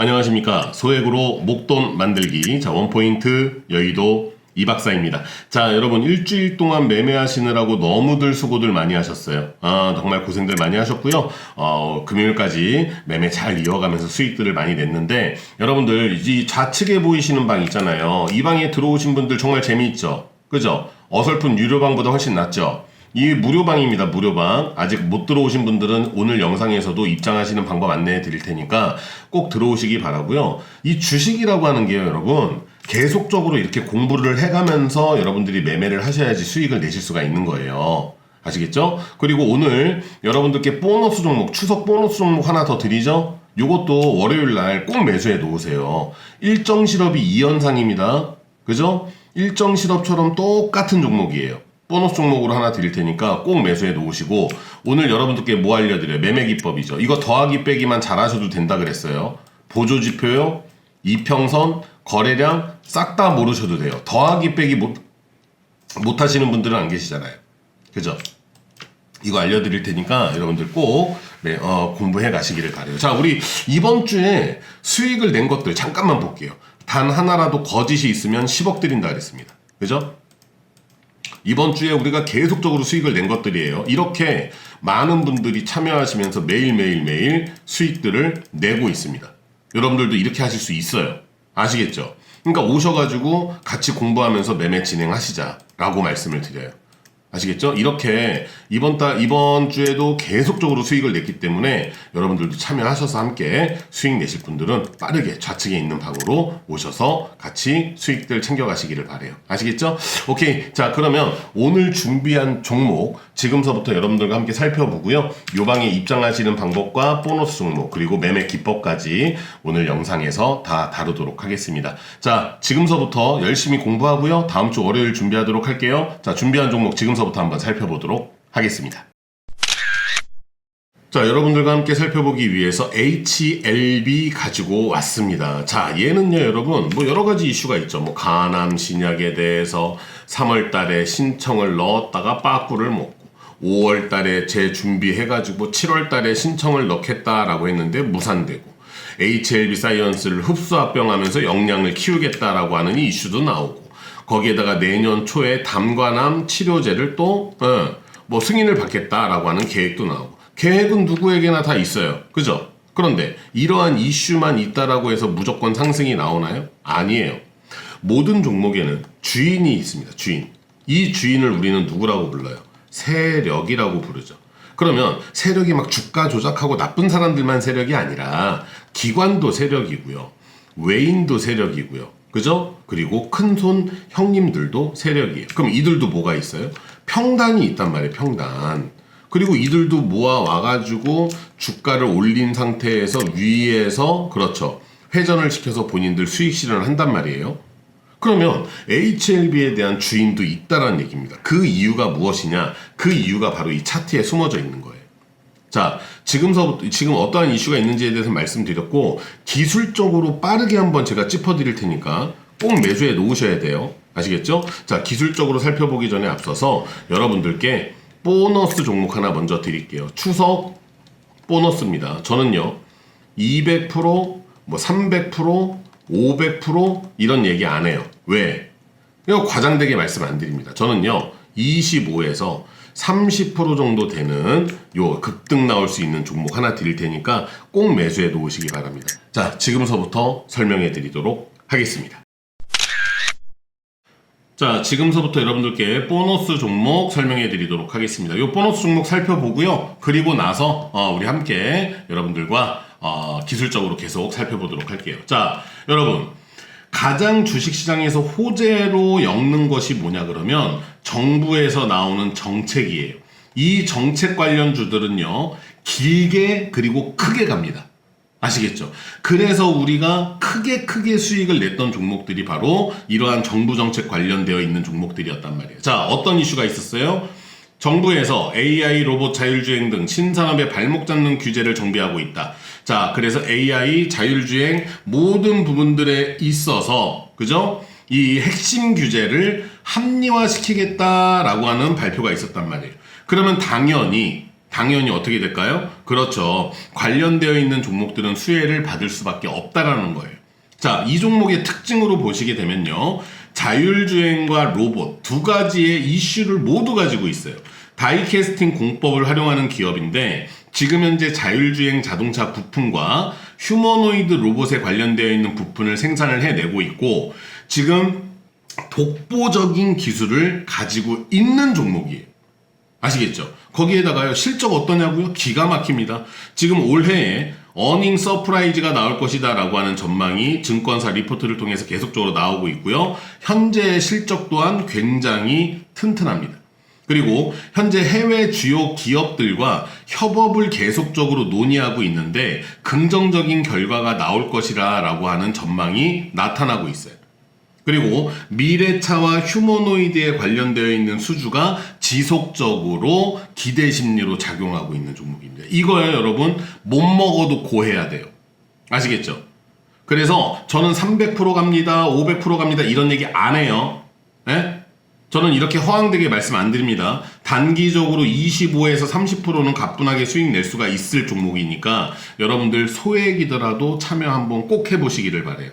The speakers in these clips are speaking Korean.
안녕하십니까. 소액으로 목돈 만들기. 자, 원포인트 여의도 이박사입니다. 자, 여러분, 일주일 동안 매매하시느라고 너무들 수고들 많이 하셨어요. 아, 정말 고생들 많이 하셨고요. 어, 금요일까지 매매 잘 이어가면서 수익들을 많이 냈는데, 여러분들, 이 좌측에 보이시는 방 있잖아요. 이 방에 들어오신 분들 정말 재미있죠? 그죠? 어설픈 유료방보다 훨씬 낫죠? 이 무료방입니다. 무료방. 아직 못 들어오신 분들은 오늘 영상에서도 입장하시는 방법 안내해 드릴 테니까 꼭 들어오시기 바라고요. 이 주식이라고 하는 게요, 여러분. 계속적으로 이렇게 공부를 해가면서 여러분들이 매매를 하셔야지 수익을 내실 수가 있는 거예요. 아시겠죠? 그리고 오늘 여러분들께 보너스 종목, 추석 보너스 종목 하나 더 드리죠? 요것도 월요일 날 꼭 매수해 놓으세요. 일정 실업이 2연상입니다. 그죠? 일정 실업처럼 똑같은 종목이에요. 보너스 종목으로 하나 드릴 테니까 꼭 매수해 놓으시고 오늘 여러분들께 뭐 알려드려요? 매매 기법이죠. 이거 더하기 빼기만 잘하셔도 된다 그랬어요. 보조 지표요, 이평선, 거래량 싹 다 모르셔도 돼요. 더하기 빼기 못, 못 하시는 분들은 안 계시잖아요. 그죠? 이거 알려드릴 테니까 여러분들 꼭 네, 어, 공부해 가시기를 바래요. 자, 우리 이번 주에 수익을 낸 것들 잠깐만 볼게요. 단 하나라도 거짓이 있으면 10억 드린다 그랬습니다. 그죠? 이번 주에 우리가 계속적으로 수익을 낸 것들이에요. 이렇게 많은 분들이 참여하시면서 매일매일 매일 수익들을 내고 있습니다. 여러분들도 이렇게 하실 수 있어요. 아시겠죠? 그러니까 오셔가지고 같이 공부하면서 매매 진행하시자라고 말씀을 드려요. 아시겠죠? 이렇게 이번 달 이번 주에도 계속적으로 수익을 냈기 때문에 여러분들도 참여하셔서 함께 수익 내실 분들은 빠르게 좌측에 있는 방으로 오셔서 같이 수익들 챙겨가시기를 바래요. 아시겠죠? 오케이. 자 그러면 오늘 준비한 종목 지금서부터 여러분들과 함께 살펴보고요. 요 방에 입장하시는 방법과 보너스 종목 그리고 매매 기법까지 오늘 영상에서 다 다루도록 하겠습니다. 자 지금서부터 열심히 공부하고요. 다음 주 월요일 준비하도록 할게요. 자 준비한 종목 지금 서부터 한번 살펴보도록 하겠습니다. 자, 여러분들과 함께 살펴보기 위해서 HLB 가지고 왔습니다. 자, 얘는요, 여러분, 뭐 여러 가지 이슈가 있죠. 뭐, 간암 신약에 대해서 3월 달에 신청을 넣었다가 빠꾸를 먹고, 5월 달에 재준비해 가지고 7월 달에 신청을 넣겠다라고 했는데 무산되고, HLB 사이언스를 흡수합병하면서 역량을 키우겠다라고 하는 이슈도 나오고, 거기에다가 내년 초에 담관암 치료제를 또, 어, 뭐 승인을 받겠다라고 하는 계획도 나오고, 계획은 누구에게나 다 있어요. 그죠? 그런데 이러한 이슈만 있다라고 해서 무조건 상승이 나오나요? 아니에요. 모든 종목에는 주인이 있습니다. 주인. 이 주인을 우리는 누구라고 불러요? 세력이라고 부르죠. 그러면 세력이 막 주가 조작하고 나쁜 사람들만 세력이 아니라 기관도 세력이고요. 외인도 세력이고요. 그죠? 그리고 큰손 형님들도 세력이에요. 그럼 이들도 뭐가 있어요? 평단이 있단 말이에요. 평단. 그리고 이들도 모아 와가지고 주가를 올린 상태에서 위에서 그렇죠 회전을 시켜서 본인들 수익 실현을 한단 말이에요. 그러면 HLB에 대한 주인도 있다라는 얘기입니다. 그 이유가 무엇이냐? 그 이유가 바로 이 차트에 숨어져 있는 거예요. 자, 지금서부터 지금 어떠한 이슈가 있는지에 대해서 말씀드렸고 기술적으로 빠르게 한번 제가 짚어 드릴 테니까 꼭 매수해 놓으셔야 돼요. 아시겠죠? 자, 기술적으로 살펴보기 전에 앞서서 여러분들께 보너스 종목 하나 먼저 드릴게요. 추석 보너스입니다. 저는요, 200%, 뭐 300%, 500% 이런 얘기 안 해요. 왜? 이거 과장되게 말씀 안 드립니다. 저는요, 25에서 30% 정도 되는 요 급등 나올 수 있는 종목 하나 드릴 테니까 꼭 매수해 놓으시기 바랍니다. 자, 지금서부터 설명해 드리도록 하겠습니다. 자, 지금서부터 여러분들께 보너스 종목 설명해 드리도록 하겠습니다. 이 보너스 종목 살펴보고요. 그리고 나서 어, 우리 함께 여러분들과 어, 기술적으로 계속 살펴보도록 할게요. 자, 여러분. 가장 주식시장에서 호재로 엮는 것이 뭐냐 그러면 정부에서 나오는 정책이에요. 이 정책 관련주들은요, 길게 그리고 크게 갑니다. 아시겠죠? 그래서 우리가 크게 크게 수익을 냈던 종목들이 바로 이러한 정부 정책 관련되어 있는 종목들이었단 말이에요. 자, 어떤 이슈가 있었어요? 정부에서 AI 로봇 자율주행 등 신산업의 발목 잡는 규제를 정비하고 있다. 자, 그래서 AI 자율주행 모든 부분들에 있어서, 그죠? 이 핵심 규제를 합리화시키겠다라고 하는 발표가 있었단 말이에요. 그러면 당연히 당연히 어떻게 될까요? 그렇죠. 관련되어 있는 종목들은 수혜를 받을 수밖에 없다라는 거예요. 자, 이 종목의 특징으로 보시게 되면요. 자율주행과 로봇 두 가지의 이슈를 모두 가지고 있어요. 다이캐스팅 공법을 활용하는 기업인데 지금 현재 자율주행 자동차 부품과 휴머노이드 로봇에 관련되어 있는 부품을 생산을 해내고 있고 지금 독보적인 기술을 가지고 있는 종목이에요. 아시겠죠? 거기에다가요, 실적 어떠냐고요? 기가 막힙니다. 지금 올해에 어닝 서프라이즈가 나올 것이다 라고 하는 전망이 증권사 리포트를 통해서 계속적으로 나오고 있고요. 현재 실적 또한 굉장히 튼튼합니다. 그리고 현재 해외 주요 기업들과 협업을 계속적으로 논의하고 있는데 긍정적인 결과가 나올 것이라 라고 하는 전망이 나타나고 있어요. 그리고 미래차와 휴머노이드에 관련되어 있는 수주가 지속적으로 기대 심리로 작용하고 있는 종목입니다. 이거요, 여러분. 못 먹어도 고해야 돼요. 아시겠죠? 그래서 저는 300% 갑니다, 500% 갑니다, 이런 얘기 안 해요. 예? 저는 이렇게 허황되게 말씀 안 드립니다. 단기적으로 25에서 30%는 가뿐하게 수익 낼 수가 있을 종목이니까 여러분들 소액이더라도 참여 한번 꼭 해보시기를 바래요.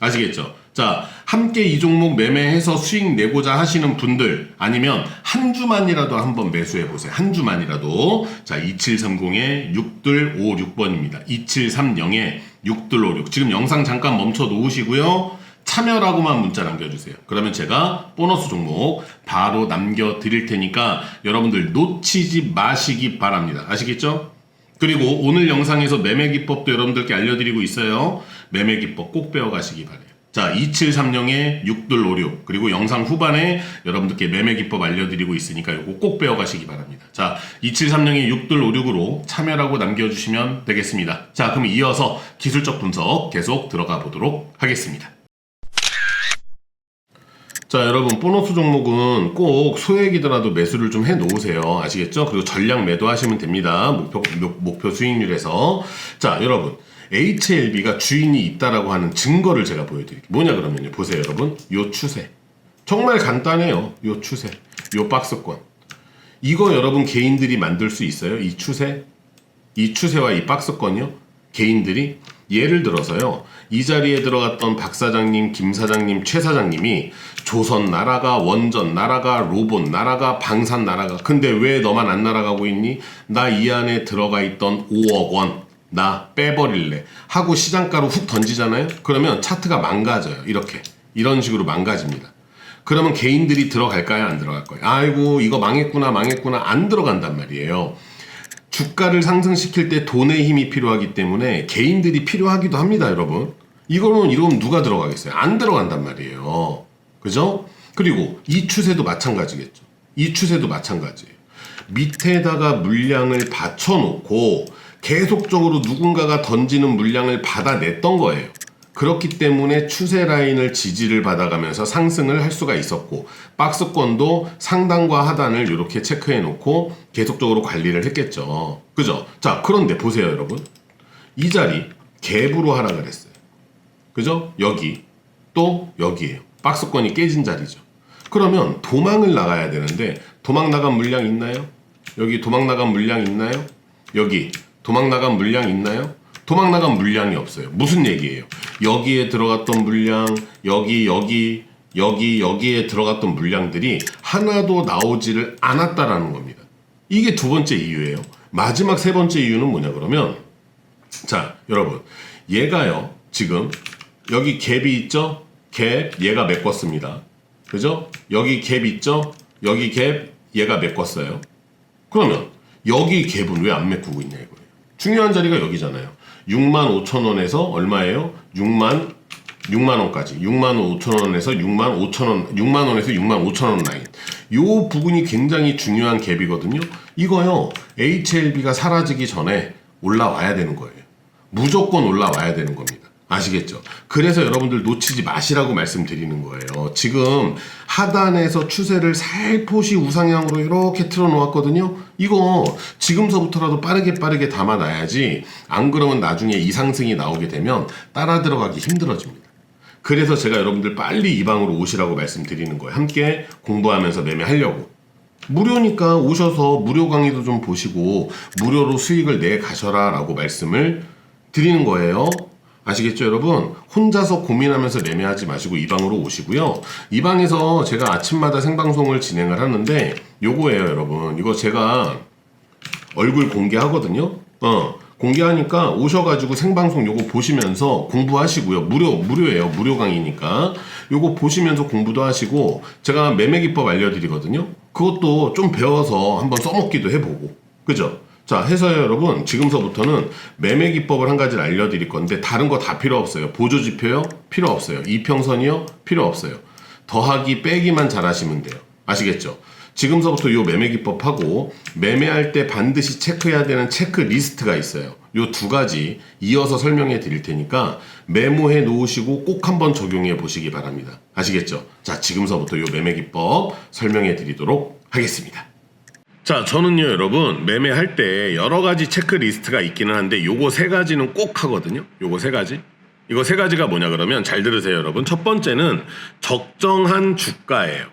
아시겠죠? 자, 함께 이 종목 매매해서 수익 내고자 하시는 분들 아니면 한 주만이라도 한번 매수해 보세요. 한 주만이라도. 자, 2730에 6256번입니다. 2730에 6256. 지금 영상 잠깐 멈춰 놓으시고요. 참여라고만 문자 남겨주세요. 그러면 제가 보너스 종목 바로 남겨드릴 테니까 여러분들 놓치지 마시기 바랍니다. 아시겠죠? 그리고 오늘 영상에서 매매 기법도 여러분들께 알려드리고 있어요. 매매 기법 꼭 배워가시기 바래요. 자, 2730에 6256 그리고 영상 후반에 여러분들께 매매 기법 알려드리고 있으니까 이거 꼭 배워가시기 바랍니다. 자, 2730에 6256으로 참여라고 남겨주시면 되겠습니다. 자, 그럼 이어서 기술적 분석 계속 들어가 보도록 하겠습니다. 자, 여러분, 보너스 종목은 꼭 소액이더라도 매수를 좀 해 놓으세요. 아시겠죠? 그리고 전량 매도하시면 됩니다. 목표, 목- 목표 수익률에서. 자, 여러분. HLB가 주인이 있다라고 하는 증거를 제가 보여드릴게요. 뭐냐, 그러면요. 보세요, 여러분. 요 추세. 정말 간단해요. 요 추세. 요 박스권. 이거 여러분 개인들이 만들 수 있어요? 이 추세? 이 추세와 이 박스권이요? 개인들이 예를 들어서요. 이 자리에 들어갔던 박 사장님, 김 사장님, 최 사장님이 조선 나라가 원전 나라가 로봇 나라가 방산 나라가 근데 왜 너만 안 날아가고 있니? 나 이 안에 들어가 있던 5억 원 나 빼버릴래 하고 시장가로 훅 던지잖아요. 그러면 차트가 망가져요. 이렇게 이런 식으로 망가집니다. 그러면 개인들이 들어갈까요? 안 들어갈 거예요. 아이고 이거 망했구나 망했구나 안 들어간단 말이에요. 주가를 상승시킬 때 돈의 힘이 필요하기 때문에 개인들이 필요하기도 합니다, 여러분. 이거는 이러면 누가 들어가겠어요? 안 들어간단 말이에요. 그죠? 그리고 이 추세도 마찬가지겠죠. 이 추세도 마찬가지예요. 밑에다가 물량을 받쳐놓고 계속적으로 누군가가 던지는 물량을 받아냈던 거예요. 그렇기 때문에 추세 라인을 지지를 받아가면서 상승을 할 수가 있었고 박스권도 상단과 하단을 이렇게 체크해 놓고 계속적으로 관리를 했겠죠. 그죠? 자, 그런데 보세요, 여러분. 이 자리 갭으로 하락을 했어요. 그죠? 여기 또 여기에요. 박스권이 깨진 자리죠. 그러면 도망을 나가야 되는데 도망 나간 물량 있나요? 여기 도망 나간 물량 있나요? 여기 도망 나간 물량 있나요? 도망 나간 물량이 없어요. 무슨 얘기예요? 여기에 들어갔던 물량, 여기 여기 여기 여기에 들어갔던 물량들이 하나도 나오지를 않았다라는 겁니다. 이게 두 번째 이유예요. 마지막 세 번째 이유는 뭐냐 그러면 자, 여러분. 얘가요, 지금, 여기 갭이 있죠? 갭, 얘가 메꿨습니다. 그죠? 여기 갭 있죠? 여기 갭, 얘가 메꿨어요. 그러면, 여기 갭은 왜 안 메꾸고 있냐, 이거예요. 중요한 자리가 여기잖아요. 6만 5천 원에서 얼마예요? 6만, 6만 원까지. 6만 5천 원에서 6만 5천 원, 6만 원에서 6만 5천 원 라인. 요 부분이 굉장히 중요한 갭이거든요. 이거요, HLB가 사라지기 전에 올라와야 되는 거예요. 무조건 올라와야 되는 겁니다. 아시겠죠? 그래서 여러분들 놓치지 마시라고 말씀드리는 거예요. 지금 하단에서 추세를 살포시 우상향으로 이렇게 틀어 놓았거든요. 이거 지금서부터라도 빠르게 빠르게 담아놔야지 안 그러면 나중에 이 상승이 나오게 되면 따라 들어가기 힘들어집니다. 그래서 제가 여러분들 빨리 이 방으로 오시라고 말씀드리는 거예요. 함께 공부하면서 매매하려고. 무료니까 오셔서 무료 강의도 좀 보시고 무료로 수익을 내 가셔라 라고 말씀을 드리는 거예요. 아시겠죠, 여러분? 혼자서 고민하면서 매매하지 마시고 이 방으로 오시고요. 이 방에서 제가 아침마다 생방송을 진행을 하는데 요거예요, 여러분. 이거 제가 얼굴 공개하거든요. 어. 공개하니까 오셔가지고 생방송 요거 보시면서 공부하시고요. 무료, 무료예요. 무료 강의니까. 요거 보시면서 공부도 하시고, 제가 매매 기법 알려드리거든요. 그것도 좀 배워서 한번 써먹기도 해보고. 그죠? 자, 해서요, 여러분. 지금서부터는 매매 기법을 한 가지를 알려드릴 건데, 다른 거 다 필요 없어요. 보조 지표요? 필요 없어요. 이평선이요? 필요 없어요. 더하기, 빼기만 잘 하시면 돼요. 아시겠죠? 지금서부터 요 매매 기법하고 매매할 때 반드시 체크해야 되는 체크 리스트가 있어요. 요 두 가지 이어서 설명해 드릴 테니까 메모해 놓으시고 꼭 한번 적용해 보시기 바랍니다. 아시겠죠? 자, 지금서부터 요 매매 기법 설명해 드리도록 하겠습니다. 자, 저는요, 여러분, 매매할 때 여러 가지 체크 리스트가 있기는 한데 요거 세 가지는 꼭 하거든요. 요거 세 가지. 이거 세 가지가 뭐냐 그러면 잘 들으세요, 여러분. 첫 번째는 적정한 주가예요.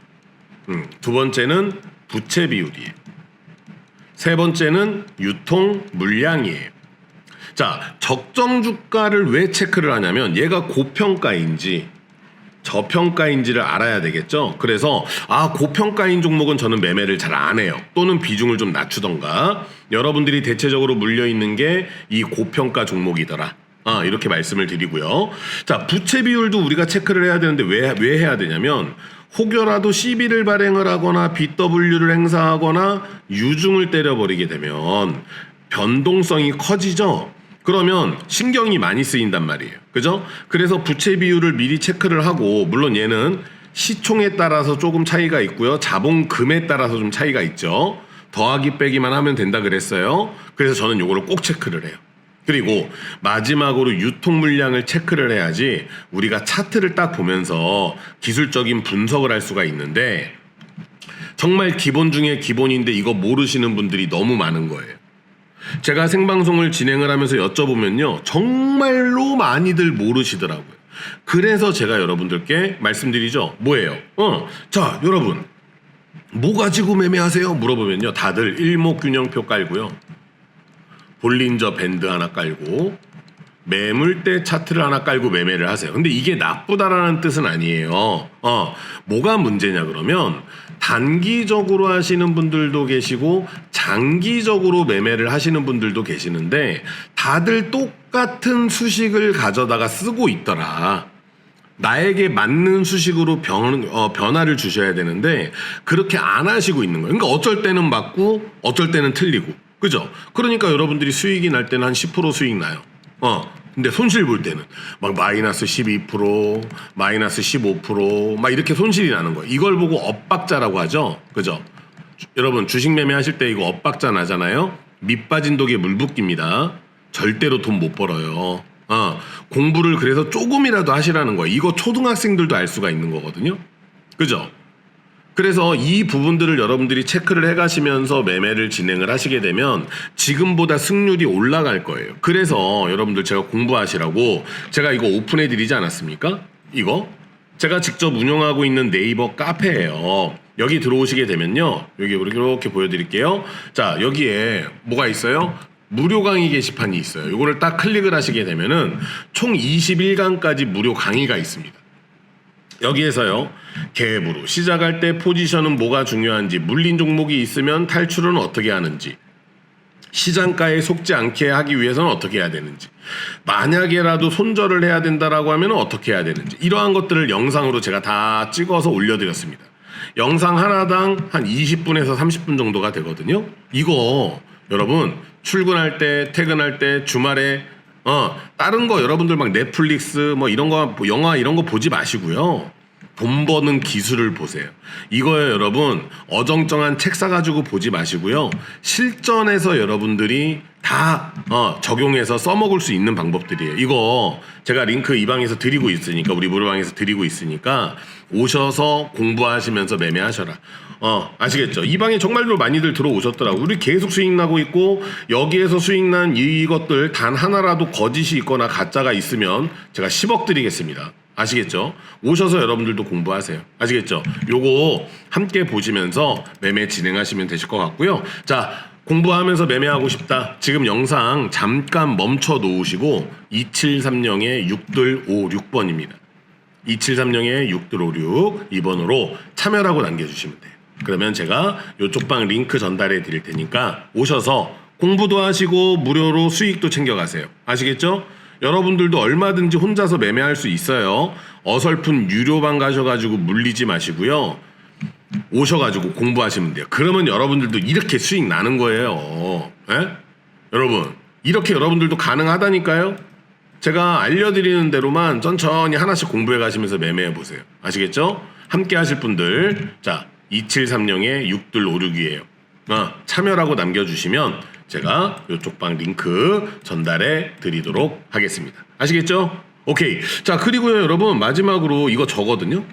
음, 두 번째는 부채 비율이에요. 세 번째는 유통 물량이에요. 자, 적정 주가를 왜 체크를 하냐면 얘가 고평가인지 저평가인지를 알아야 되겠죠. 그래서 아 고평가인 종목은 저는 매매를 잘 안 해요. 또는 비중을 좀 낮추던가. 여러분들이 대체적으로 물려 있는 게 이 고평가 종목이더라. 아, 이렇게 말씀을 드리고요. 자, 부채 비율도 우리가 체크를 해야 되는데 왜, 왜 해야 되냐면, 혹여라도 CB를 발행을 하거나 BW를 행사하거나 유중을 때려버리게 되면 변동성이 커지죠? 그러면 신경이 많이 쓰인단 말이에요. 그죠? 그래서 부채 비율을 미리 체크를 하고, 물론 얘는 시총에 따라서 조금 차이가 있고요. 자본금에 따라서 좀 차이가 있죠. 더하기 빼기만 하면 된다 그랬어요. 그래서 저는 요거를 꼭 체크를 해요. 그리고 마지막으로 유통 물량을 체크를 해야지 우리가 차트를 딱 보면서 기술적인 분석을 할 수가 있는데 정말 기본 중에 기본인데 이거 모르시는 분들이 너무 많은 거예요. 제가 생방송을 진행을 하면서 여쭤보면요. 정말로 많이들 모르시더라고요. 그래서 제가 여러분들께 말씀드리죠. 뭐예요? 어, 자, 여러분. 뭐 가지고 매매하세요? 물어보면요. 다들 일목균형표 깔고요. 볼린저 밴드 하나 깔고 매물대 차트를 하나 깔고 매매를 하세요. 근데 이게 나쁘다라는 뜻은 아니에요. 어, 뭐가 문제냐 그러면 단기적으로 하시는 분들도 계시고 장기적으로 매매를 하시는 분들도 계시는데 다들 똑같은 수식을 가져다가 쓰고 있더라. 나에게 맞는 수식으로 변, 어, 변화를 주셔야 되는데 그렇게 안 하시고 있는 거예요. 그러니까 어쩔 때는 맞고 어쩔 때는 틀리고. 그죠? 그러니까 여러분들이 수익이 날 때는 한 10% 수익 나요. 어. 근데 손실 볼 때는 막 마이너스 12%, 마이너스 15%막 이렇게 손실이 나는 거예요. 이걸 보고 엇박자라고 하죠. 그죠? 주- 여러분 주식 매매 하실 때 이거 엇박자 나잖아요. 밑 빠진 독에 물 붓기입니다. 절대로 돈 못 벌어요. 어, 공부를 그래서 조금이라도 하시라는 거예요. 이거 초등학생들도 알 수가 있는 거거든요. 그죠? 그래서 이 부분들을 여러분들이 체크를 해 가시면서 매매를 진행을 하시게 되면 지금보다 승률이 올라갈 거예요. 그래서 여러분들 제가 공부하시라고 제가 이거 오픈해 드리지 않았습니까? 이거? 제가 직접 운영하고 있는 네이버 카페예요. 여기 들어오시게 되면요. 여기 이렇게 보여드릴게요. 자, 여기에 뭐가 있어요? 무료 강의 게시판이 있어요. 이거를 딱 클릭을 하시게 되면은 총 21강까지 무료 강의가 있습니다. 여기에서요 갭으로 시작할 때 포지션은 뭐가 중요한지 물린 종목이 있으면 탈출은 어떻게 하는지 시장가에 속지 않게 하기 위해서는 어떻게 해야 되는지 만약에라도 손절을 해야 된다라고 하면 어떻게 해야 되는지 이러한 것들을 영상으로 제가 다 찍어서 올려드렸습니다. 영상 하나당 한 20분에서 30분 정도가 되거든요. 이거 여러분 출근할 때 퇴근할 때 주말에 어 다른 거 여러분들 막 넷플릭스 뭐 이런 거 영화 이런 거 보지 마시고요. 돈 버는 기술을 보세요. 이거요, 여러분. 어정쩡한 책 사가지고 보지 마시고요. 실전에서 여러분들이 다 어, 적용해서 써먹을 수 있는 방법들이에요. 이거 제가 링크 이 방에서 드리고 있으니까 우리 무료방에서 드리고 있으니까 오셔서 공부하시면서 매매하셔라. 어 아시겠죠? 이 방에 정말로 많이들 들어오셨더라고. 우리 계속 수익 나고 있고 여기에서 수익 난 이것들 단 하나라도 거짓이 있거나 가짜가 있으면 제가 10억 드리겠습니다. 아시겠죠? 오셔서 여러분들도 공부하세요. 아시겠죠? 요거 함께 보시면서 매매 진행하시면 되실 것 같고요. 자, 공부하면서 매매하고 싶다. 지금 영상 잠깐 멈춰 놓으시고 2730의 6356번입니다. 2730의 6356 2번으로 참여라고 남겨주시면 돼요. 그러면 제가 요쪽 방 링크 전달해 드릴 테니까 오셔서 공부도 하시고 무료로 수익도 챙겨가세요. 아시겠죠? 여러분들도 얼마든지 혼자서 매매할 수 있어요. 어설픈 유료방 가셔가지고 물리지 마시고요. 오셔가지고 공부하시면 돼요. 그러면 여러분들도 이렇게 수익 나는 거예요. 예? 여러분, 이렇게 여러분들도 가능하다니까요? 제가 알려드리는 대로만 천천히 하나씩 공부해 가시면서 매매해 보세요. 아시겠죠? 함께 하실 분들, 자, 2730의 6256이에요. 어, 참여라고 남겨주시면 제가 이쪽 방 링크 전달해 드리도록 하겠습니다. 아시겠죠? 오케이. 자, 그리고요, 여러분, 마지막으로 이거 저거든요.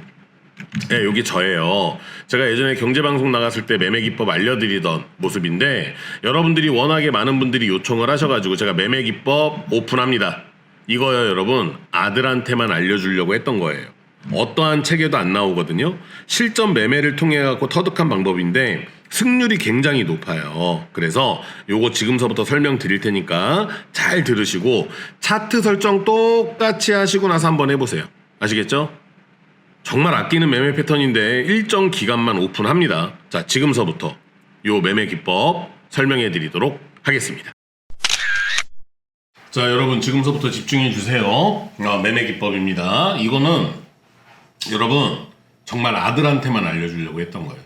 네, 여기 저예요. 제가 예전에 경제방송 나갔을 때 매매 기법 알려드리던 모습인데 여러분들이 워낙에 많은 분들이 요청을 하셔가지고 제가 매매 기법 오픈합니다. 이거요, 여러분 아들한테만 알려주려고 했던 거예요. 어떠한 책에도 안 나오거든요. 실전 매매를 통해 갖고 터득한 방법인데 승률이 굉장히 높아요. 그래서 요거 지금서부터 설명드릴 테니까 잘 들으시고 차트 설정 똑같이 하시고 나서 한번 해보세요. 아시겠죠? 정말 아끼는 매매 패턴인데 일정 기간만 오픈합니다. 자, 지금서부터 요 매매 기법 설명해 드리도록 하겠습니다. 자, 여러분 지금서부터 집중해 주세요. 아, 매매 기법입니다. 이거는 여러분 정말 아들한테만 알려주려고 했던 거예요.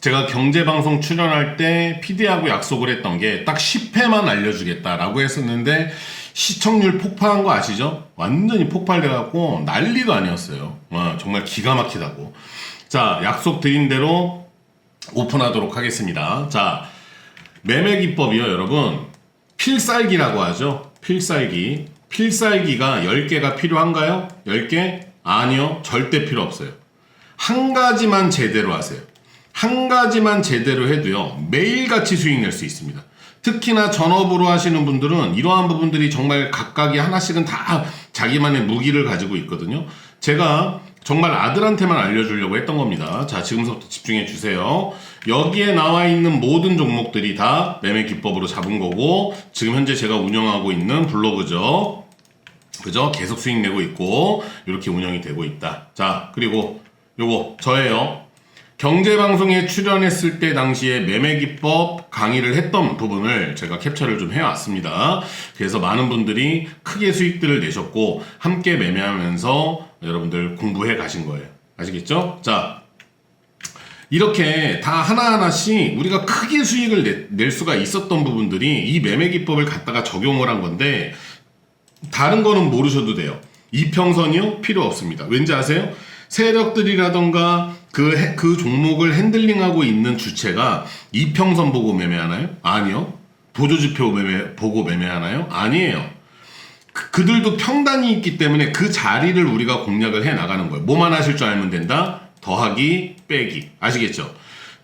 제가 경제방송 출연할 때 PD하고 약속을 했던 게 딱 10회만 알려주겠다라고 했었는데 시청률 폭파한 거 아시죠? 완전히 폭발돼갖고 난리도 아니었어요. 와, 정말 기가 막히다고. 자, 약속 드린 대로 오픈하도록 하겠습니다. 자, 매매 기법이요, 여러분. 필살기라고 하죠. 필살기. 필살기가 10개가 필요한가요? 10개? 아니요. 절대 필요 없어요. 한 가지만 제대로 하세요. 한 가지만 제대로 해도요, 매일같이 수익 낼 수 있습니다. 특히나 전업으로 하시는 분들은 이러한 부분들이 정말 각각이 하나씩은 다 자기만의 무기를 가지고 있거든요. 제가 정말 아들한테만 알려주려고 했던 겁니다. 자, 지금부터 집중해 주세요. 여기에 나와 있는 모든 종목들이 다 매매 기법으로 잡은 거고, 지금 현재 제가 운영하고 있는 블로그죠. 그죠? 계속 수익 내고 있고, 이렇게 운영이 되고 있다. 자, 그리고 요거, 저예요. 경제방송에 출연했을 때 당시에 매매기법 강의를 했던 부분을 제가 캡처를 좀 해왔습니다. 그래서 많은 분들이 크게 수익들을 내셨고, 함께 매매하면서 여러분들 공부해 가신 거예요. 아시겠죠? 자, 이렇게 다 하나하나씩 우리가 크게 수익을 내, 낼 수가 있었던 부분들이 이 매매기법을 갖다가 적용을 한 건데, 다른 거는 모르셔도 돼요. 이평선이요? 필요 없습니다. 왠지 아세요? 세력들이라던가 그, 해- 그 종목을 핸들링하고 있는 주체가 이평선 보고 매매하나요? 아니요. 보조지표 매매, 보고 매매하나요? 아니에요. 그, 그들도 평단이 있기 때문에 그 자리를 우리가 공략을 해 나가는 거예요. 뭐만 하실 줄 알면 된다? 더하기, 빼기. 아시겠죠?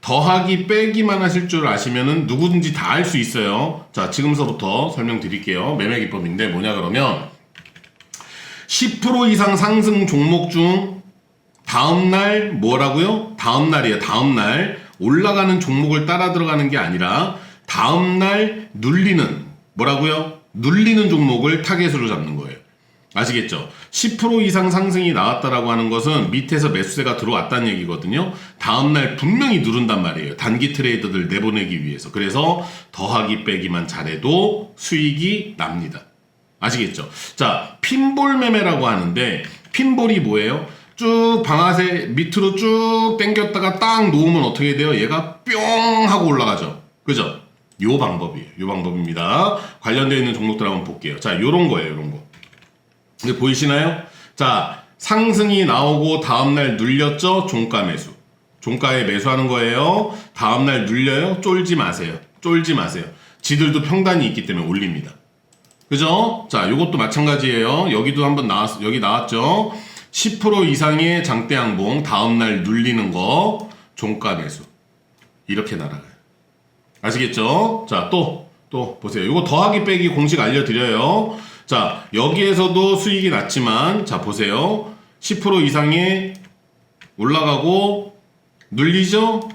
더하기, 빼기만 하실 줄 아시면은 누구든지 다할수 있어요. 자, 지금서부터 설명드릴게요. 매매 기법인데 뭐냐 그러면 10% 이상 상승 종목 중 다음날 뭐라고요? 다음날이에요. 다음날 올라가는 종목을 따라 들어가는 게 아니라 다음날 눌리는 뭐라고요? 눌리는 종목을 타겟으로 잡는 거예요. 아시겠죠? 10% 이상 상승이 나왔다라고 하는 것은 밑에서 매수세가 들어왔다는 얘기거든요. 다음날 분명히 누른단 말이에요. 단기 트레이더들 내보내기 위해서. 그래서 더하기 빼기만 잘해도 수익이 납니다. 아시겠죠? 자, 핀볼 매매라고 하는데 핀볼이 뭐예요? 쭉 방아쇠 밑으로 쭉 당겼다가 딱 놓으면 어떻게 돼요? 얘가 뿅 하고 올라가죠. 그죠? 요 방법이에요. 요 방법입니다. 관련되어 있는 종목들 한번 볼게요. 자, 요런 거예요. 요런 거. 이게 보이시나요? 자, 상승이 나오고 다음날 눌렸죠? 종가 매수. 종가에 매수하는 거예요. 다음날 눌려요? 쫄지 마세요. 쫄지 마세요. 지들도 평단이 있기 때문에 올립니다. 그죠? 자, 요것도 마찬가지예요. 여기도 한번 나왔, 여기 나왔죠? 10% 이상의 장대 양봉, 다음날 눌리는 거, 종가 매수. 이렇게 날아가요. 아시겠죠? 자, 또, 또 보세요. 이거 더하기 빼기 공식 알려드려요. 자, 여기에서도 수익이 났지만, 자, 보세요. 10% 이상의 올라가고 눌리죠?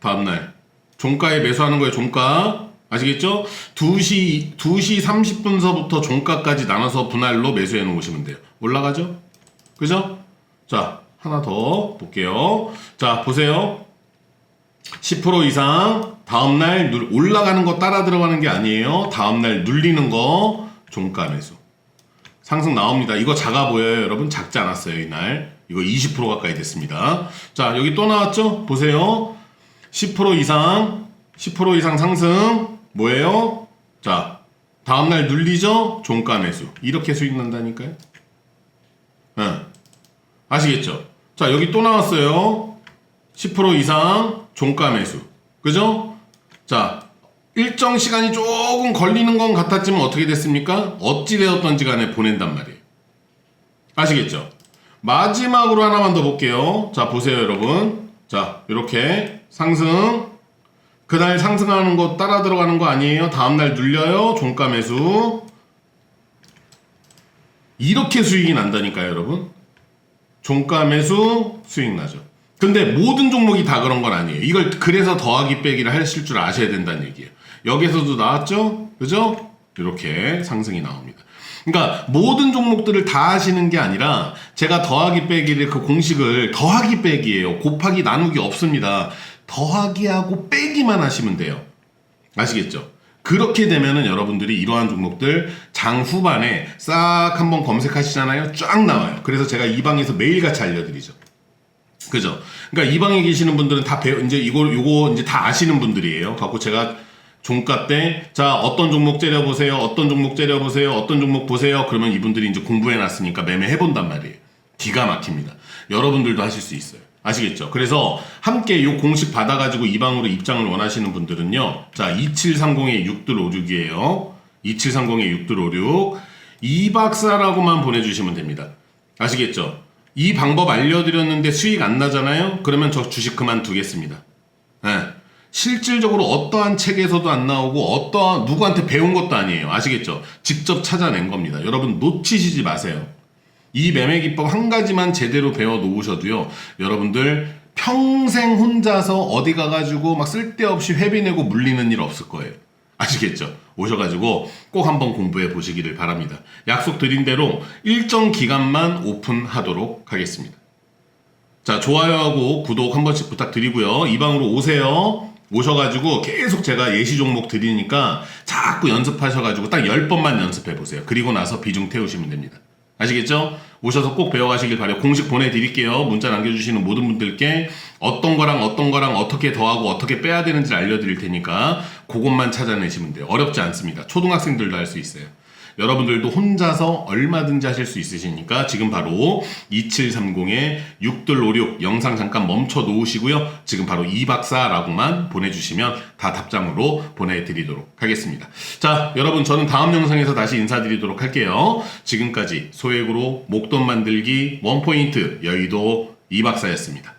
다음날 종가에 매수하는 거예요 종가 아시겠죠? 2시 2시 30분서부터 종가까지 나눠서 분할로 매수해 놓으시면 돼요 올라가죠? 그죠? 자 하나 더 볼게요 자 보세요 10% 이상 다음날 눌- 올라가는 거 따라 들어가는 게 아니에요 다음날 눌리는 거 종가 매수 상승 나옵니다. 이거 작아 보여요, 여러분. 작지 않았어요, 이날. 이거 20% 가까이 됐습니다. 자, 여기 또 나왔죠? 보세요. 10% 이상, 10% 이상 상승. 뭐예요? 자, 다음날 눌리죠? 종가 매수. 이렇게 수익 난다니까요? 예. 아시겠죠? 자, 여기 또 나왔어요. 10% 이상 종가 매수. 그죠? 자, 일정 시간이 조금 걸리는 건 같았지만 어떻게 됐습니까? 어찌되었던지 간에 보낸단 말이에요. 아시겠죠? 마지막으로 하나만 더 볼게요. 자, 보세요, 여러분. 자, 이렇게 상승. 그날 상승하는 거 따라 들어가는 거 아니에요? 다음날 눌려요. 종가 매수. 이렇게 수익이 난다니까요, 여러분. 종가 매수 수익 나죠. 근데 모든 종목이 다 그런 건 아니에요. 이걸 그래서 더하기 빼기를 하실 줄 아셔야 된다는 얘기예요. 여기서도 나왔죠? 그죠? 이렇게 상승이 나옵니다. 그러니까 모든 종목들을 다 하시는 게 아니라 제가 더하기 빼기를 그 공식을 더하기 빼기예요. 곱하기 나누기 없습니다. 더하기하고 빼기만 하시면 돼요. 아시겠죠? 그렇게 되면은 여러분들이 이러한 종목들 장 후반에 싹 한번 검색하시잖아요. 쫙 나와요. 그래서 제가 이 방에서 매일같이 알려드리죠. 그죠? 그러니까 이 방에 계시는 분들은 다 배워 이제 이거 요거 이제 다 아시는 분들이에요. 갖고 제가 종가 때 자 어떤 종목 째려 보세요. 어떤 종목 째려 보세요. 어떤 종목 보세요. 그러면 이분들이 이제 공부해 놨으니까 매매해 본단 말이에요. 기가 막힙니다. 여러분들도 하실 수 있어요. 아시겠죠? 그래서 함께 요 공식 받아가지고 이 방으로 입장을 원하시는 분들은요. 자, 2730의 6들56이에요. 2730의 6들56. 이 박사라고만 보내주시면 됩니다. 아시겠죠? 이 방법 알려드렸는데 수익 안 나잖아요? 그러면 저 주식 그만두겠습니다. 예. 실질적으로 어떠한 책에서도 안 나오고 어떠한 누구한테 배운 것도 아니에요. 아시겠죠? 직접 찾아낸 겁니다. 여러분 놓치시지 마세요. 이 매매 기법 한 가지만 제대로 배워 놓으셔도요. 여러분들 평생 혼자서 어디 가가지고 막 쓸데없이 회비 내고 물리는 일 없을 거예요. 아시겠죠? 오셔가지고 꼭 한번 공부해 보시기를 바랍니다. 약속 드린 대로 일정 기간만 오픈하도록 하겠습니다. 자, 좋아요하고 구독 한 번씩 부탁드리고요. 이 방으로 오세요. 오셔가지고 계속 제가 예시 종목 드리니까 자꾸 연습하셔가지고 딱 10번만 연습해 보세요. 그리고 나서 비중 태우시면 됩니다. 아시겠죠? 오셔서 꼭 배워가시길 바래요. 공식 보내드릴게요. 문자 남겨주시는 모든 분들께 어떤 거랑 어떤 거랑 어떻게 더하고 어떻게 빼야 되는지 알려드릴 테니까 그것만 찾아내시면 돼요. 어렵지 않습니다. 초등학생들도 할 수 있어요. 여러분들도 혼자서 얼마든지 하실 수 있으시니까 지금 바로 2730의 6들56 영상 잠깐 멈춰 놓으시고요. 지금 바로 이박사라고만 보내주시면 다 답장으로 보내드리도록 하겠습니다. 자, 여러분 저는 다음 영상에서 다시 인사드리도록 할게요. 지금까지 소액으로 목돈 만들기 원포인트 여의도 이박사였습니다.